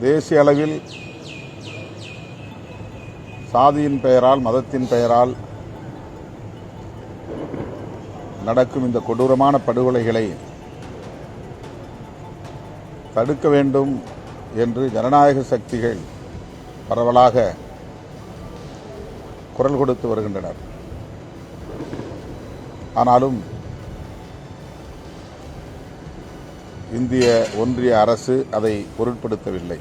தேசிய அளவில் சாதியின் பெயரால் மதத்தின் பெயரால் நடக்கும் இந்த கொடூரமான படுகொலைகளை தடுக்க வேண்டும் என்று ஜனநாயக சக்திகள் பரவலாக குரல் கொடுத்து வருகின்றனர். ஆனாலும் இந்திய ஒன்றிய அரசு அதை பொருட்படுத்தவில்லை.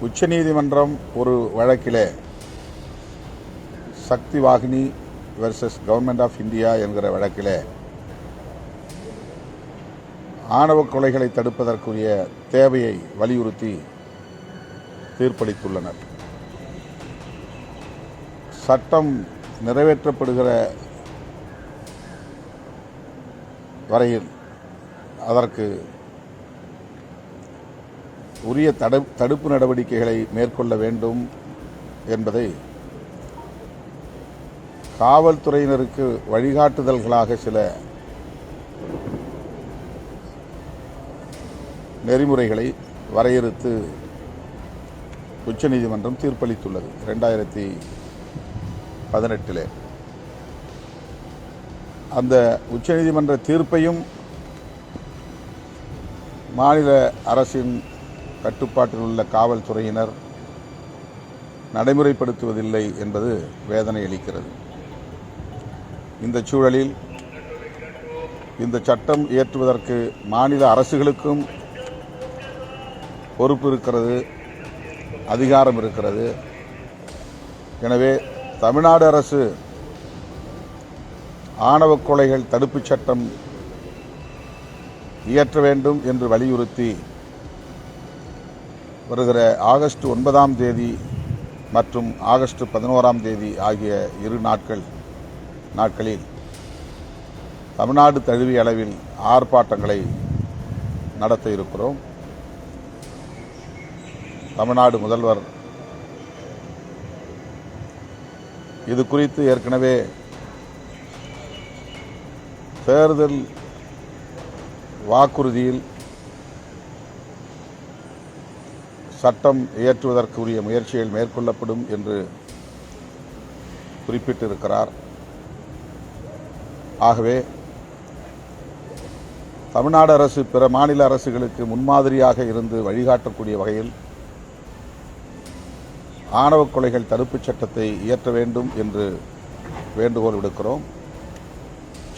உச்சநீதிமன்றம் ஒரு வழக்கில் Shakti Vahini versus government of India என்கிற வழக்கில் ஆணவ கொலைகளை தடுப்பதற்குரிய தேவையை வலியுறுத்தி தீர்ப்பளித்துள்ளனர். சட்டம் நிறைவேற்றப்படுகிற வரையில் அதற்கு உரிய தடு தடுப்பு நடவடிக்கைகளை மேற்கொள்ள வேண்டும் என்பதை காவல்துறையினருக்கு வழிகாட்டுதல்களாக சில நெறிமுறைகளை வரையறுத்து உச்சநீதிமன்றம் தீர்ப்பளித்துள்ளது. ரெண்டாயிரத்தி பதினெட்டிலே. அந்த உச்சநீதிமன்ற தீர்ப்பையும் மாநில அரசின் கட்டுப்பாட்டில் உள்ள காவல்துறையினர் நடைமுறைப்படுத்துவதில்லை என்பது வேதனை அளிக்கிறது. இந்த சூழலில் இந்த சட்டம் இயற்றுவதற்கு மாநில அரசுகளுக்கும் பொறுப்பு இருக்கிறது அதிகாரம் இருக்கிறது. எனவே தமிழ்நாடு அரசு ஆணவ கொலைகள் தடுப்புச் சட்டம் இயற்ற வேண்டும் என்று வலியுறுத்தி வருகிற ஆகஸ்ட் ஒன்பதாம் தேதி மற்றும் ஆகஸ்ட் பதினோராம் தேதி ஆகிய இரு நாட்கள் நாட்களில் தமிழ்நாடு தழுவிய அளவில் ஆர்ப்பாட்டங்களை நடத்த இருக்கிறோம். தமிழ்நாடு முதல்வர் இது குறித்து ஏற்கனவே தேர்தல் வாக்குறுதியில் சட்டம் இயற்றுவதற்குரிய முயற்சிகள் மேற்கொள்ளப்படும் என்று குறிப்பிட்டிருக்கிறார். ஆகவே தமிழ்நாடு அரசு பிற மாநில அரசுகளுக்கு முன்மாதிரியாக இருந்து வழிகாட்டக்கூடிய வகையில் ஆணவ கொலைகள் தடுப்புச் சட்டத்தை இயற்ற வேண்டும் என்று வேண்டுகோள் விடுக்கிறோம்.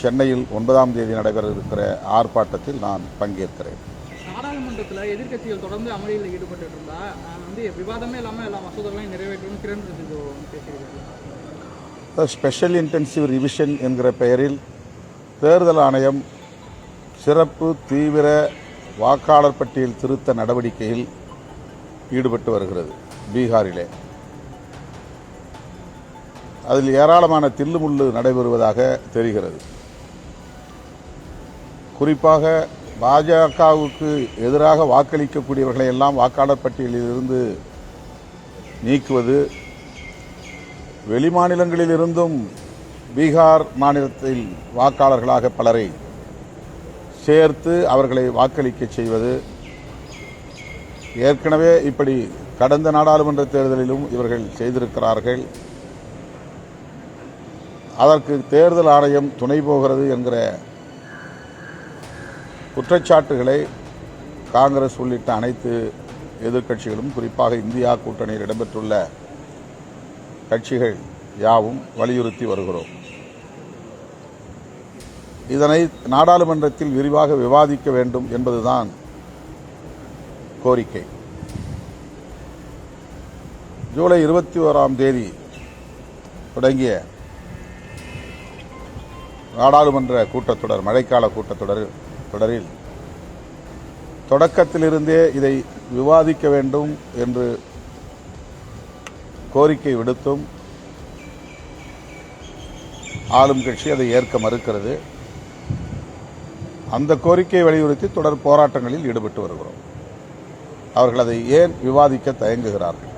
சென்னையில் ஒன்பதாம் தேதி நடைபெற இருக்கிற ஆர்ப்பாட்டத்தில் நான் பங்கேற்கிறேன். நாடாளுமன்றத்தில் எதிர்க்கட்சிகள் தொடர்ந்து அமளியில் ஈடுபட்டு இருந்தா வந்து விவாதமே இல்லாமல் எல்லா மசோதாக்களையும் நிறைவேற்றணும் கிரண் ரிஜிஜு பேசியிருக்காரு. ஸ்பெஷல் இன்டென்சிவ் ரிவிஷன் என்கிற பெயரில் தேர்தல் ஆணையம் சிறப்பு தீவிர வாக்காளர் பட்டியல் திருத்த நடவடிக்கையில் ஈடுபட்டு வருகிறது பீகாரிலே. அதில் ஏராளமான தில்லுமுள்ளு நடைபெறுவதாக தெரிகிறது. குறிப்பாக பாஜகவுக்கு எதிராக வாக்களிக்கக்கூடியவர்களை எல்லாம் வாக்காளர் பட்டியலிலிருந்து நீக்குவது வெளிமாநிலங்களிலிருந்தும் பீகார் மாநிலத்தில் வாக்காளர்களாக பலரை சேர்த்து அவர்களை வாக்களிக்க செய்வது ஏற்கனவே இப்படி கடந்த நாடாளுமன்ற தேர்தலிலும் இவர்கள் செய்திருக்கிறார்கள். அதற்கு தேர்தல் ஆணையம் துணை போகிறது என்கிற குற்றச்சாட்டுகளை காங்கிரஸ் உள்ளிட்ட அனைத்து எதிர்க்கட்சிகளும் குறிப்பாக இந்தியா கூட்டணியில் இடம்பெற்றுள்ள கட்சிகள் யாவும் வலியுறுத்தி வருகிறோம். இதனை நாடாளுமன்றத்தில் விரிவாக விவாதிக்க வேண்டும் என்பதுதான் கோரிக்கை. ஜூலை இருபத்தி ஓராம் தேதி தொடங்கிய நாடாளுமன்ற கூட்டத்தொடர் மழைக்கால கூட்டத்தொடர் தொடரில் தொடக்கத்திலிருந்தே இதை விவாதிக்க வேண்டும் என்று கோரிக்கை விடுத்தும் ஆளும் கட்சி அதை ஏற்க மறுக்கிறது. அந்த கோரிக்கையை வலியுறுத்தி தொடர் போராட்டங்களில் ஈடுபட்டு வருகிறோம். அவர்கள் அதை ஏன் விவாதிக்க தயங்குகிறார்கள்?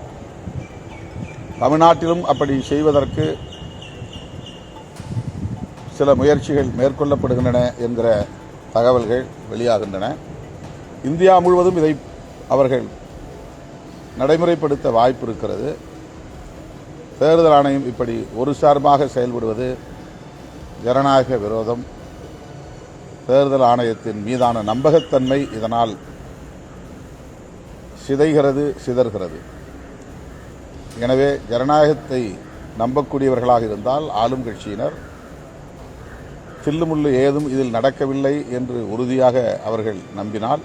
தமிழ்நாட்டிலும் அப்படி செய்வதற்கு சில முயற்சிகள் மேற்கொள்ளப்படுகின்றன என்கிற தகவல்கள் வெளியாகின்றன. இந்தியா முழுவதும் இதை அவர்கள் நடைமுறைப்படுத்த வாய்ப்பு இருக்கிறது. தேர்தல் ஆணையம் இப்படி ஒரு சார்பாக செயல்படுவது ஜனநாயக விரோதம். தேர்தல் ஆணையத்தின் மீதான நம்பகத்தன்மை இதனால் சிதைகிறது சிதறுகிறது. எனவே ஜனநாயகத்தை நம்பக்கூடியவர்களாக இருந்தால் ஆளும் கட்சியினர் தில்லுமுள்ளு ஏதும் இதில் நடக்கவில்லை என்று உறுதியாக அவர்கள் நம்பினால்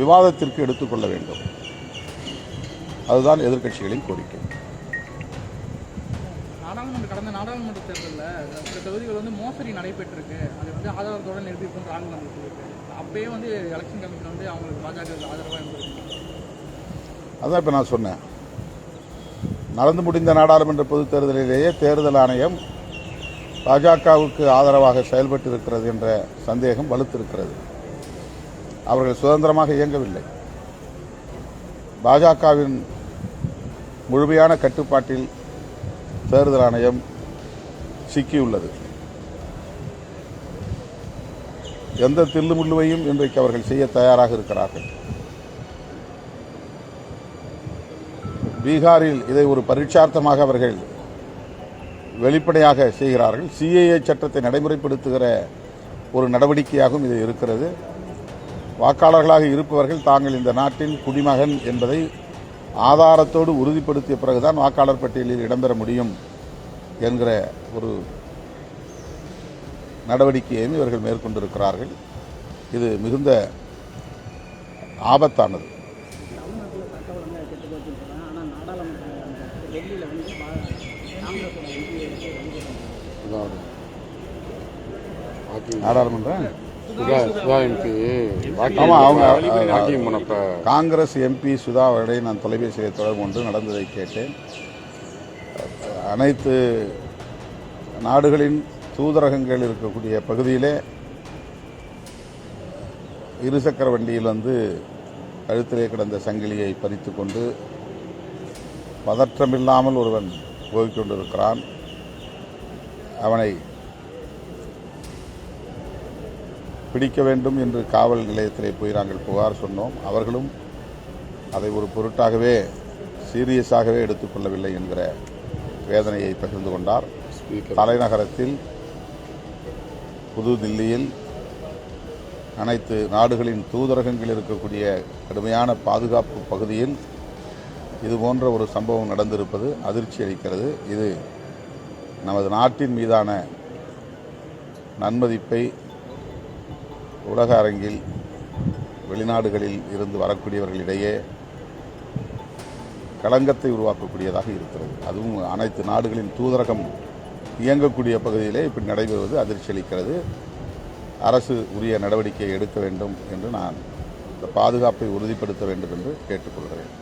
விவாதத்திற்கு எடுத்துக்கொள்ள வேண்டும். அதுதான் எதிர்க்கட்சிகளின் கோரிக்கை. நாடாளுமன்ற கடந்த நாடாளுமன்ற தேர்தலில் சில தொகுதிகள் வந்து மோசடி நடைபெற்றிருக்கு. அது வந்து ஆதாரத்தோட நிரூபிக்கும் ராகுல் சொல்லியிருக்கு அப்பயே வந்து எலெக்ஷன் கமிஷன் வந்து அவங்களுக்கு பாஜக ஆதரவாக இருந்திருக்கு அதான் இப்போ நான் சொன்னேன். நடந்து முடிந்த நாடாளுமன்ற பொதுத் தேர்தலிலேயே தேர்தல் ஆணையம் பாஜகவுக்கு ஆதரவாக செயல்பட்டு இருக்கிறது என்ற சந்தேகம் வலுத்திருக்கிறது. அவர்கள் சுதந்திரமாக இயங்கவில்லை. பாஜகவின் முழுமையான கட்டுப்பாட்டில் தேர்தல் ஆணையம் சிக்கியுள்ளது. எந்த தில்லுமுள்ளுவையும் இன்றைக்கு அவர்கள் செய்ய தயாராக இருக்கிறார்கள். பீகாரில் இதை ஒரு பரீட்சார்த்தமாக அவர்கள் வெளிப்படையாக செய்கிறார்கள். சிஏஏ சட்டத்தை நடைமுறைப்படுத்துகிற ஒரு நடவடிக்கையாகவும் இது இருக்கிறது. வாக்காளர்களாக இருப்பவர்கள் தாங்கள் இந்த நாட்டின் குடிமகன் என்பதை ஆதாரத்தோடு உறுதிப்படுத்திய பிறகுதான் வாக்காளர் பட்டியலில் இடம்பெற முடியும் என்கிற ஒரு நடவடிக்கையையும் இவர்கள் மேற்கொண்டிருக்கிறார்கள். இது மிகுந்த ஆபத்தானது. போனப்ப காங்கிரஸ் எம்பி சுதா அவர்களை நான் தொலைபேசியில் தொடர்பு கொண்டு நடந்ததை கேட்டேன். அனைத்து நாடுகளின் தூதரகங்கள் இருக்கக்கூடிய பகுதியிலே இருசக்கர வண்டியில் வந்து கழுத்திலே கிடந்த சங்கிலியை பறித்து கொண்டு பதற்றமில்லாமல் ஒருவன் போய்க் கொண்டிருக்கிறான் அவனை பிடிக்க வேண்டும் என்று காவல் நிலையத்திலே போய் நாங்கள் புகார் சொன்னோம். அவர்களும் அதை ஒரு பொருட்டாகவே சீரியஸாகவே எடுத்துக்கொள்ளவில்லை என்கிற வேதனையை பகிர்ந்து கொண்டார். தலைநகரத்தில் புது தில்லியில் அனைத்து நாடுகளின் தூதரகங்கள் இருக்கக்கூடிய கடுமையான பாதுகாப்பு பகுதியில் இது போன்ற ஒரு சம்பவம் நடந்திருப்பது அதிர்ச்சி அளிக்கிறது. இது நமது நாட்டின் மீதான நன்மதிப்பை உலக அரங்கில் வெளிநாடுகளில் இருந்து வரக்கூடியவர்களிடையே களங்கத்தை உருவாக்கக்கூடியதாக இருக்கிறது. அதுவும் அனைத்து நாடுகளின் தூதரகம் இயங்கக்கூடிய பகுதியிலே இப்படி நடைபெறுவது அதிர்ச்சி அளிக்கிறது. அரசு உரிய நடவடிக்கை எடுக்க வேண்டும் என்று நான் இந்த பாதுகாப்பை உறுதிப்படுத்த வேண்டும் என்று கேட்டுக்கொள்கிறேன்.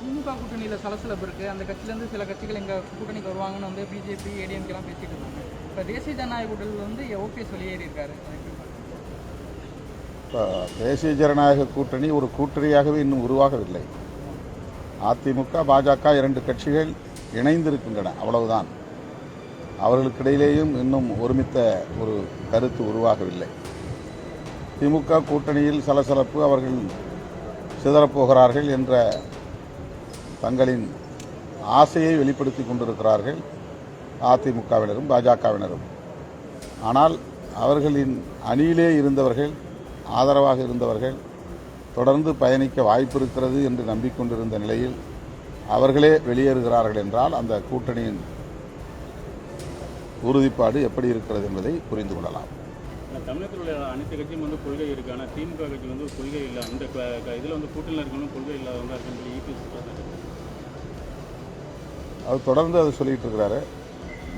திமுக கூட்டணியில் சலசலப்பு இருக்குது அந்த கட்சியிலேருந்து சில கட்சிகள் எங்கள் கூட்டணிக்கு வருவாங்கன்னு வந்து பிஜேபி ஏடிஎம்கெலாம் பேசிட்டு இருந்தாங்க இப்போ தேசிய ஜனநாயக கூட்டணியில் வந்து ஓபிஎஸ் வெளியேறி இருக்காரு இப்போ தேசிய ஜனநாயக கூட்டணி ஒரு கூட்டணியாகவே இன்னும் உருவாகவில்லை. அதிமுக பாஜக இரண்டு கட்சிகள் இணைந்திருக்கின்றன. அவ்வளவுதான். அவர்களுக்கிடையிலேயும் இன்னும் ஒருமித்த ஒரு கருத்து உருவாகவில்லை. திமுக கூட்டணியில் சலசலப்பு அவர்கள் சிதறப்போகிறார்கள் என்ற தங்களின் ஆசையை வெளிப்படுத்தி கொண்டிருக்கிறார்கள் அதிமுகவினரும் பாஜகவினரும். ஆனால் அவர்களின் அணியிலே இருந்தவர்கள் ஆதரவாக இருந்தவர்கள் தொடர்ந்து பயணிக்க வாய்ப்பு இருக்கிறது என்று நம்பிக்கொண்டிருந்த நிலையில் அவர்களே வெளியேறுகிறார்கள் என்றால் அந்த கூட்டணியின் உறுதிப்பாடு எப்படி இருக்கிறது என்பதை புரிந்து கொள்ளலாம். தமிழகத்தில் உள்ள அனைத்து கட்சியும் வந்து கொள்கை இருக்கு. ஆனால் திமுக கட்சி வந்து கொள்கை இல்லை. அந்த இதில் வந்து கூட்டணியில் இருக்கணும் கொள்கை இல்லாதவங்க இருக்குன்னு சொல்லி அது தொடர்ந்து அதை சொல்லிட்டு இருக்கிறாரு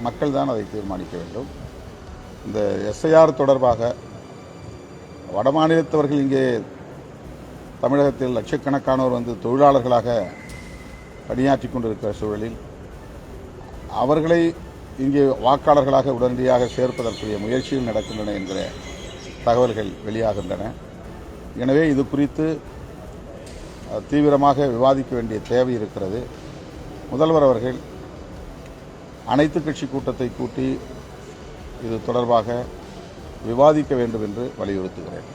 மக்கள் தான் அதை தீர்மானிக்க வேண்டும். இந்த எஸ்ஐஆர் தொடர்பாக வடமாநிலத்தவர்கள் இங்கே தமிழகத்தில் லட்சக்கணக்கானோர் வந்து தொழிலாளர்களாக பணியாற்றி கொண்டிருக்கிற சூழலில் அவர்களை இங்கே வாக்காளர்களாக உடனடியாக சேர்ப்பதற்குரிய முயற்சிகள் நடக்கின்றன என்கிற தகவல்கள் வெளியாகின்றன. எனவே இது குறித்து தீவிரமாக விவாதிக்க வேண்டிய தேவை இருக்கிறது. முதல்வர் அவர்கள் அனைத்து கட்சி கூட்டத்தை கூட்டி இது தொடர்பாக விவாதிக்க வேண்டும் என்று வலியுறுத்துகிறேன்.